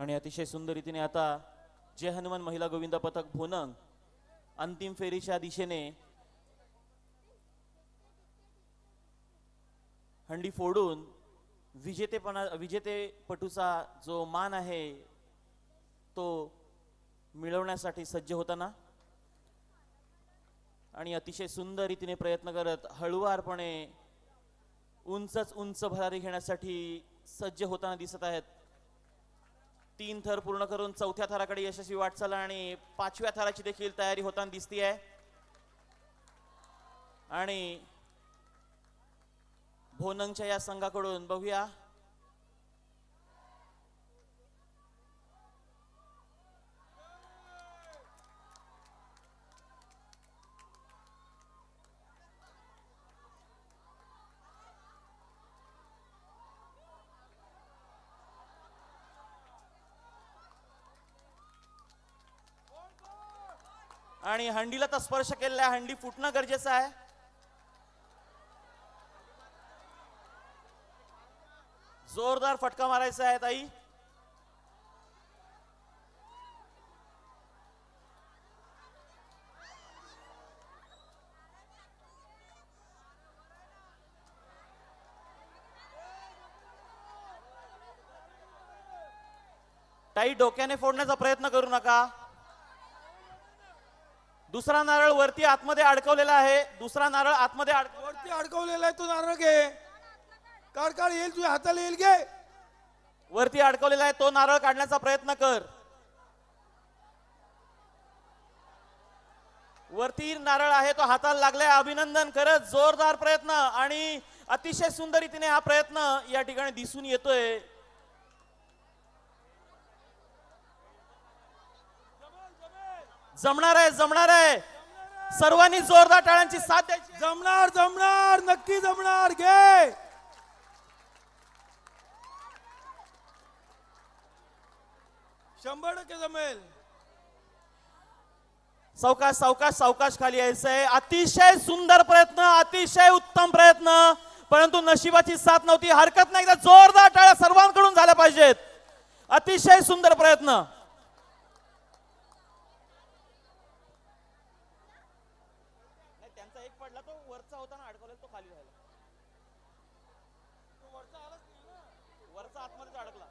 आणि अतिशय सुंदर रीतीने आता जय हनुमान महिला गोविंदा पथक भोनंग अंतिम फेरीच्या दिशेने हंडी फोडून विजेतेपणा विजेतेपटूचा जो मान आहे तो मिळवण्यासाठी सज्ज होताना आणि अतिशय सुंदर रीतीने प्रयत्न करत हळुवारपणे उंचच उंच भरारी घेण्यासाठी सज्ज होताना दिसत आहेत. तीन थर पूर्ण करून चौथ्या थराकडे यशस्वी वाटचाल आणि पाचव्या थराची देखील तयारी होताना दिसतीये. आणि भोनंगच्या या संघाकडून बघूया. आणि हंडीला तर स्पर्श केलेला आहे. हंडी फुटणं गरजेचं आहे. जोरदार फटका मारायचा आहे ताई. ताई डोक्याने फोडण्याचा प्रयत्न करू नका. दुसरा नारळ वरती आतमध्ये अडकवलेला आहे. दुसरा नारळ आतमध्ये अडकव वरती अडकवलेला आहे तो नारळ घे. काढ काढ येईल तुझ्या हाताला येईल घे. वरती अडकवलेला आहे तो नारळ काढण्याचा प्रयत्न कर. वरती नारळ आहे तो हाताला लागलाय. अभिनंदन करत जोरदार प्रयत्न आणि अतिशय सुंदर रीतीने हा प्रयत्न या ठिकाणी दिसून येतोय. जमणार आहे जमणार आहे. सर्वांनी जोरदार टाळ्यांची साथ द्यायची. जमणार जमणार नक्की जमणार घे. शंभर टक्के जमेल. सावकाश सावकाश सावकाश खाली यायचंय. अतिशय सुंदर प्रयत्न अतिशय उत्तम प्रयत्न. परंतु नशिबाची साथ नव्हती. हरकत नाही. एकदा जोरदार टाळ्या सर्वांकडून झाल्या पाहिजेत. अतिशय सुंदर प्रयत्न त्यांचा एक पडला तो वरचा होता ना अडकवलेला तो खाली राहिला. वरचा आतमध्येच अडकला.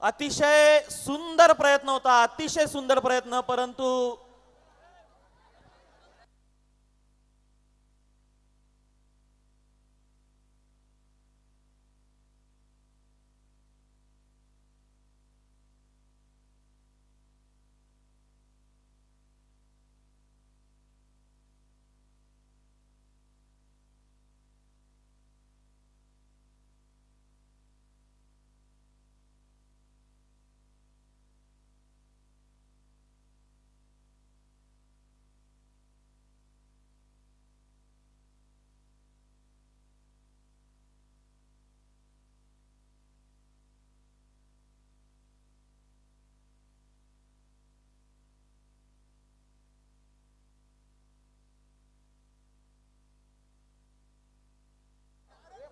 अतिशय सुंदर प्रयत्न होता अतिशय सुंदर प्रयत्न परंतु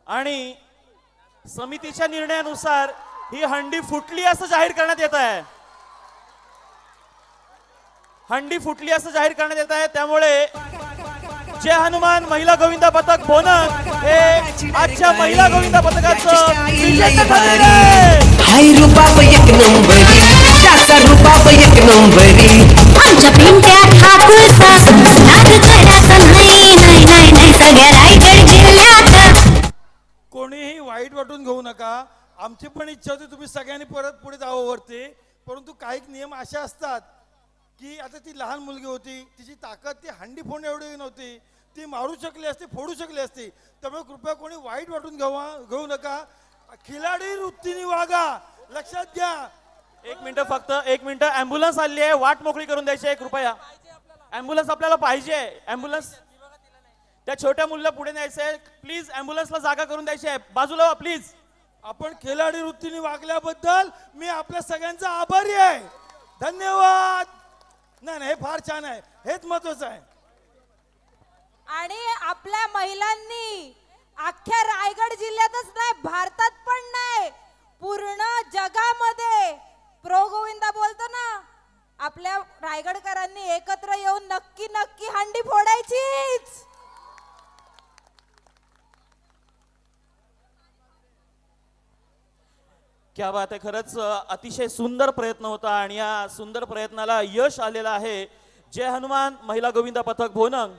आणि समितीच्या निर्णयानुसार ही हंडी फुटली असं जाहीर करण्यात येत आहे. हंडी फुटली असं जाहीर करण्यात येत आहे. त्यामुळे जय हनुमान महिला गोविंदा पथक बोनस हे आजच्या महिला गोविंदा पथकाचं करून घेऊ नका. आमची पण इच्छा होती तुम्ही सगळ्यांनी परत पुढे जावं वरती. परंतु काही नियम असे असतात की आता ती लहान मुलगी होती तिची ताकद ती हंडी फोडण्या एवढी नव्हती. ती मारू शकली असती फोडू शकली असती. त्यामुळे कृपया कोणी वाईट वाटून घेऊ घेऊ नका. खिलाडी वृत्तीने वागा. लक्षात घ्या. एक मिनिट फक्त एक मिनिट. अँब्युलन्स आली आहे. वाट मोकळी करून द्यायची आहे कृपया. अँब्युलन्स आपल्याला पाहिजे अँब्युलन्स त्या छोट्या मुलीला पुढे न्यायचं आहे. प्लीज अँब्युलन्सला जागा करून द्यायची आहे. बाजूला व्हा, प्लीज आपण खिलाडी वृत्तीने वागल्याबद्दल मी आपल्या सगळ्यांचा आभारी आहे. धन्यवाद. नाही नाही हे फार छान आहे. हेच महत्वाचं आहे. आणि आपल्या महिलांनी अख्ख्या रायगड जिल्ह्यातच नाही भारतात पण नाही पूर्ण जगामध्ये प्रो गोविंदा बोलतो ना आपल्या रायगडकरांनी एकत्र येऊन नक्की नक्की हंडी फोडायचीच क्या बात आहे खरंच अतिशय सुंदर प्रयत्न होता आणि या सुंदर प्रयत्नाला यश आलेलं आहे. जय हनुमान महिला गोविंदा पथक भोनंग.